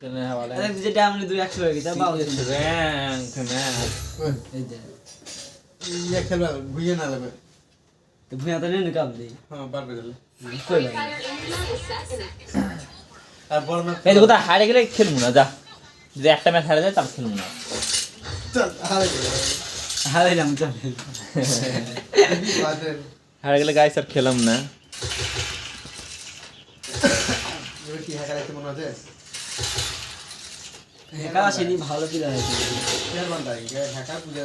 দুই একশো হয়ে গেছে ইয়ে ভুইয়ে না তো ভুঁয়া তো নেই কাপ দিই হ্যাঁ পারবে গেলে আর বড় ম্যাচ এই কোথায়? হারে গেলে খেলব না যা। যদি একটা ম্যাচ হারে যায় তার খেলব না। চল হারে গেলে। হারাইলাম চলে। বাদে হারে গেলে গাইস আর খেলাম না। কি মনে হচ্ছে? হ্যাকার আসেনি ভালো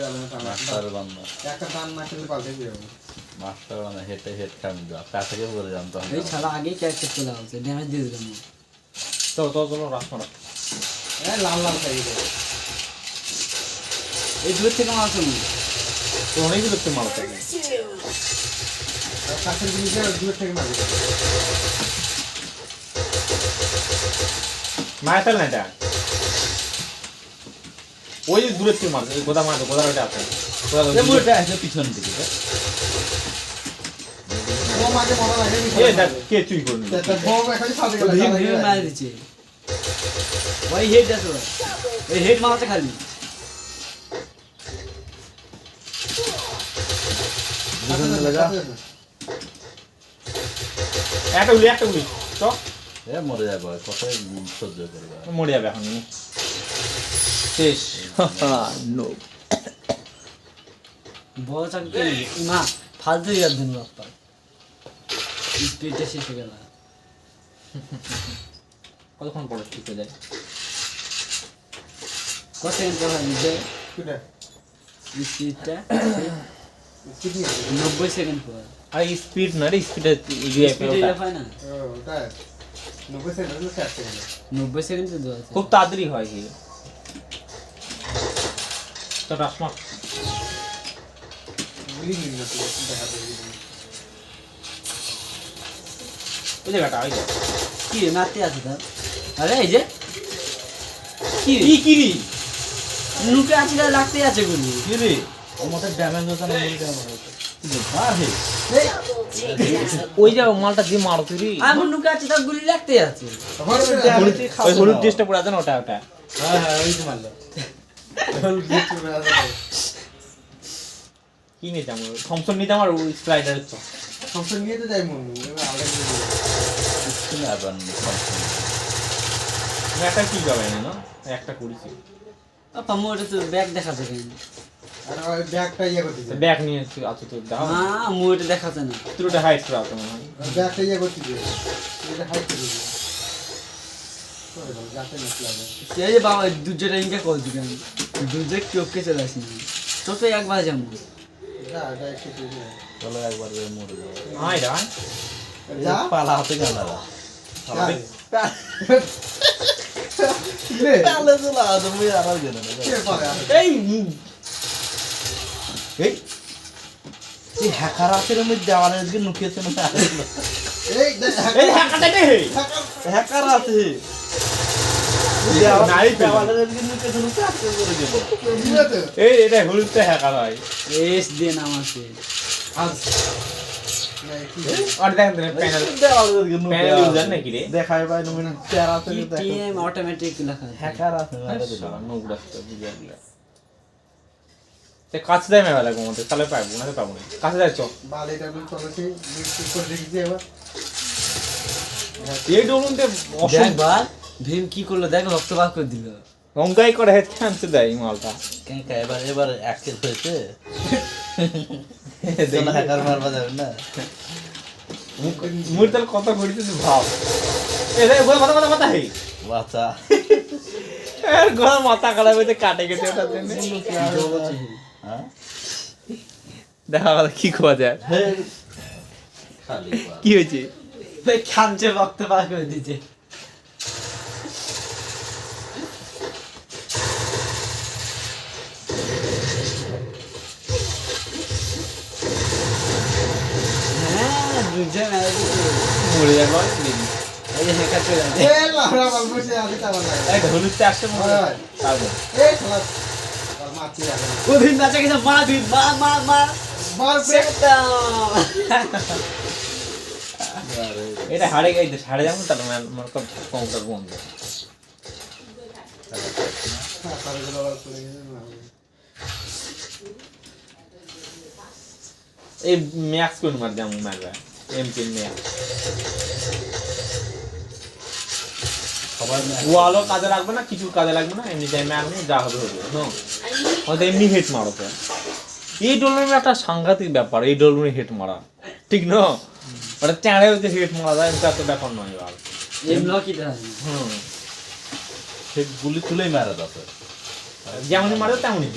যাবে না মাস্টার বান্দা। একটা টান না খেলে পাল্টে মাস্টার বান্দা হেঁটে হেঁটে খাবি যা তা থেকে বলে জানতাম এই ছাড়া আগেই ক্যারেক্টার চলে আসছে ড্যামেজ দিয়ে দিলাম। চলো চলো মারো। লাল লাল খাই এই দূর থেকে মারছো না তো একটু মারো থাকে কাছের দূর থেকে মারবে মায়ের ফেল না এটা? ওই দূরের থেকে মারছে এই গোদা মারছে গোদা ওটা আছে। গোদা আছে। পিছন দিকে রে। ও মাঝে লাগে এ দেখ কে চুরি করে নিল তা বম এখানে সাথে তো ভীম ভীম মারা দিচ্ছে। ওই হেড আছে ওই হেড খালি। একটা গুলি একটা গুলি। তো এ মরে যাবে কথাই সহ্য করবে মরে যাবে এখন শেষ। নো বড় চাকরি? না ফালতু ইয়ার দিন বাপ্পা। স্পিডটা শেষ হয়ে গেল। কতক্ষণ পরে ঠিক হয়ে যায়? কত সেকেন্ড পর হয়? নিজে স্পিডটা? নব্বই সেকেন্ড পর। আর স্পিড না রে স্পিডে হয় না? নব্বই সেকেন্ড তো দেওয়া আছে। খুব তাড়াতাড়ি হয় কি তো রাসমা ওই জায়গাটা ওই জায়গা কি রে মারতে আছে তার? আরে এই যে। কি কি কি রে? নুকে আছে লাগতে আছে গুলি। কি রে? আমাদের ড্যামেজ হচ্ছে না মুড়িটা আমার হচ্ছে আরে ওই যে মালটা দিয়ে মারো তুই রে আমার নুকে আছে তার গুলি লাগতে আছে। ওই হলুদ ড্রেসটা পরে আছে না ওটা ওটা। হ্যাঁ হ্যাঁ ওই তো মারলো হলুদ দিয়ে চলে আসে কি নিতাম থমসন নিতাম আর ওই স্প্রাইডারের তো নিয়ে যাই মন আবার একটা কি যাবে না একটা করেছি। তো ব্যাগ দেখা ওই ব্যাগটা ইয়ে করতেছে ব্যাগ নিয়ে আছো তো দাও। না মোর এটা দেখাচ্ছে না। তুই ওটা হাইট করা তো হয় ব্যাগটা ইয়ে করতেছে এটা হাইট করে দিবে। যে বাবা দুজনে ইনকা কল দিকে আমি দুজনে চোখকে চলে আসি তো তো একবার যাব। চলো একবার মরে যাব হাই রান পালা হাতে গানা তাহলে তো লাগা তুমি আর গেলে? এই এই এই হ্যাকার আছে রে মধ্যে আমার আজকে নুকিয়েছে না এই দেখ, এই হ্যাকাটা রে হ্যাকার আছে নাই পেলো। দেওয়ালের আজকে নুকিয়েছে না চাকরি করে গেল বুঝলে তো? এই এটা হলুদটা হ্যাকার হয় এস দিয়ে নামাছে আজ। না, কি? আর দেখেন প্যানেল দেওয়ালের আজকে প্যানেল ইউজার নাকি রে দেখাই পাই তুমি চেহারা আছে টিএম অটোমেটিক লেখা আছে হ্যাকার আছে গেল কাছে দেয় মেলা লাগবো আমাদের তাহলে পাবো না পাবো না। কাছে যাচ্ছ। এই ডোলুনতে ভীম কি করল দেখ করে দিল। অঙ্কাই করে হেড খানতে দেয় এই মালটা। কেন এবার এবার অ্যাক্টিভ হয়েছে? চলো হ্যাকার মারবা যাবে না। মুর তাহলে কত করেছিস ভাব। এ রে মাথা মাথা মাথা হেই। বাচ্চা আর গোড়া মাথা খারাপ কাটে গেছে ওটার জন্য। দেখা গেল কি খোয়া যায়? কি হয়েছে? খামচে রক্ত বার করে দিচ্ছে হ্যাঁ মেরে যাব এই যে হ্যাকার চলে। এই হলুদটা আসছে মনে হয়। পারব গেছে মা মা মা মা। মার এটা যাব তাহলে আমার কম্পিউটার বন্ধ। এই ম্যাক্স কোন মার যেমন মারবে এম তিন ম্যাক্স। ওয়ালও কাজে লাগবে না কিছু কাজে লাগবে না এমনি টাইমে আপনি যা হবে হবে নো হয়তো এমনি হেট মারো তো এই ডলমের একটা সাংঘাতিক ব্যাপার এই ডলমের হেট মারা ঠিক না ওটা চ্যাঁড়ে হচ্ছে হেট মারা যায় এটা তো ব্যাপার নয় আর এম লকি দেয় হুম সে গুলি তুলেই মারা যাচ্ছে যেমনই মারো তেমনই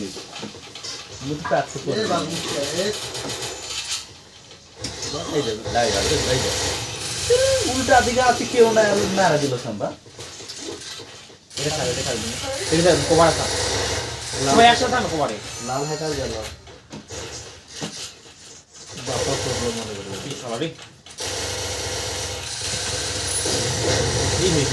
উল্টা দিকে আছে কেউ না মারা দিল সাম্বা এটা খাবে এটা খাবে এটা খাবে কোবারে খা সবাই একসাথে আনো কোবারে লাল হ্যাকার গেল বাপা করব মনে করে। কি দিই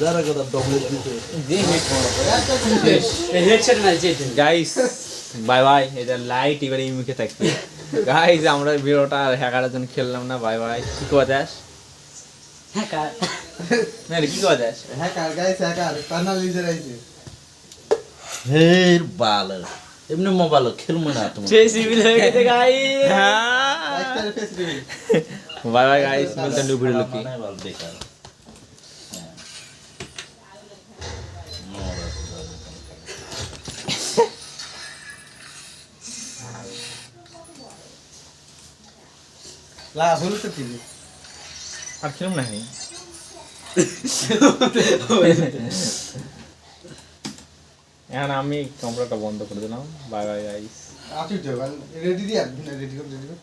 যারা কথা ডোমে দিতে। গাইস বাই বাই এটা লাইট এবার এই মুখে থাকবে। গাইস আমরা ভিডিওটা আর হ্যাকারের জন্য খেললাম না বাই বাই কি কথা দাস হ্যাঁ কার না কি কথা Das hacker guys hacker panel user আইছে হের বাল এমনি মোবাইল খেলব না তোমার সে সিভিল হয়ে গেছে face reveal bye bye guys মিলতে নিউ ভিডিও কি হলো তো কি আর খেলুম না নি এখন আমি কমরাটা বন্ধ করে দিলাম। বাই বাই গাইস আছি তো রেডি দিয়ে রেডি করে রেডি করে।